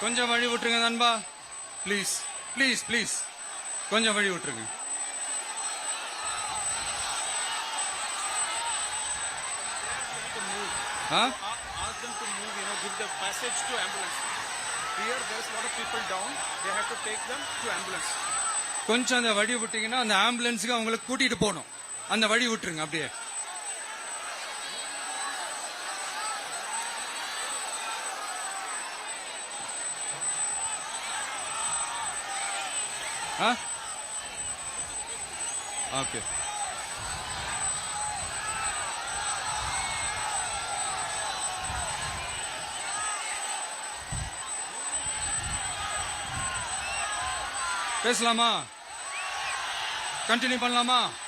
கொஞ்சம் வழி விட்டுருங்க நண்பா ப்ளீஸ் ப்ளீஸ் ப்ளீஸ் கொஞ்சம் வழி விட்டுருங்க ஆ ask them to move, you know, give the passage to ambulance. Here, there's a lot of people down. They have to take them to ambulance. கொஞ்சம் அந்த வழி விட்டீங்கன்னா அந்த ஆம்புலன்ஸுக்கு அவங்களை கூட்டிட்டு போகணும் அந்த வழி விட்டுருங்க அப்படியே Hah? Oke. Okay. Peace kan lama. Continue pan lama.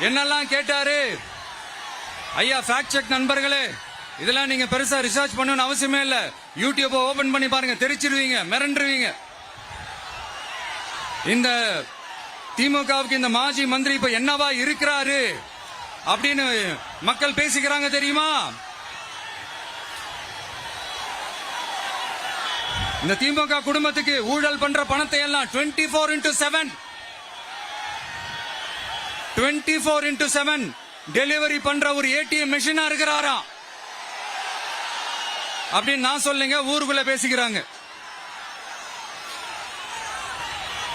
என்னெல்லாம் கேட்டாரு? ஐயா ஃபேக்ட் செக் நண்பர்களே இதெல்லாம் நீங்க பெருசா ரிசர்ச் பண்ணணும்னு அவசியமே இல்ல. யூடியூப் ஓபன் பண்ணி பாருங்க தெரிச்சிருவீங்க மிரண்டுருவீங்க. இந்த திமுகவுக்கு இந்த மாஜி மந்திரி இப்ப என்னவா இருக்கிறாரு? அப்படின்னு மக்கள் பேசிக்கிறாங்க தெரியுமா? இந்த திமுக குடும்பத்துக்கு ஊழல் பண்ற பணத்தை எல்லாம் twenty four into seven twenty four into seven delivery பண்ற ஒரு ஏடிஎம் மிஷினா இருக்கிறாராம் அப்படின்னு நான் சொல்லுங்க ஊருக்குள்ள பேசிக்கிறாங்க.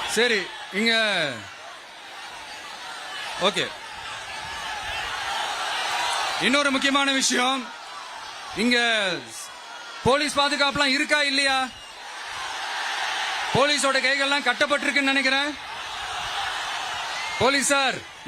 சரி இங்க. ஓகே. இன்னொரு முக்கியமான விஷயம். இங்க போலீஸ் பாதுகாப்புலாம் இருக்கா இல்லையா? போலீஸோட கைகள்லாம் கட்டப்பட்டிருக்குன்னு நினைக்கிறேன். போலீஸ் சார்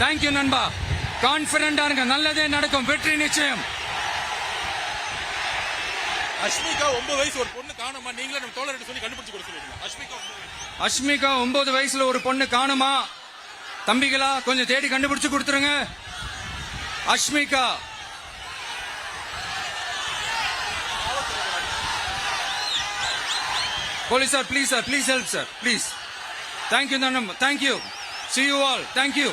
தேங்க்யூ நண்பா. கான்பிடண்டா இருங்க. நல்லதே நடக்கும். வெற்றி நிச்சயம். அஷ்மிகா ஒன்பது வயசு ஒரு பொண்ணு காணுமா? நீங்களே நம்ம தோழர்கிட்ட சொல்லி கண்டுபிடிச்சு கொடுக்க சொல்லிடுங்க. அஷ்மிகா. அஷ்மிகா ஒன்பது வயசுல ஒரு பொண்ணு காணுமா? தம்பிகளா கொஞ்சம் தேடி கண்டுபிடிச்சு கொடுத்துருங்க. Ashmika. Police sir please sir please help sir please thank you thank you see you all thank you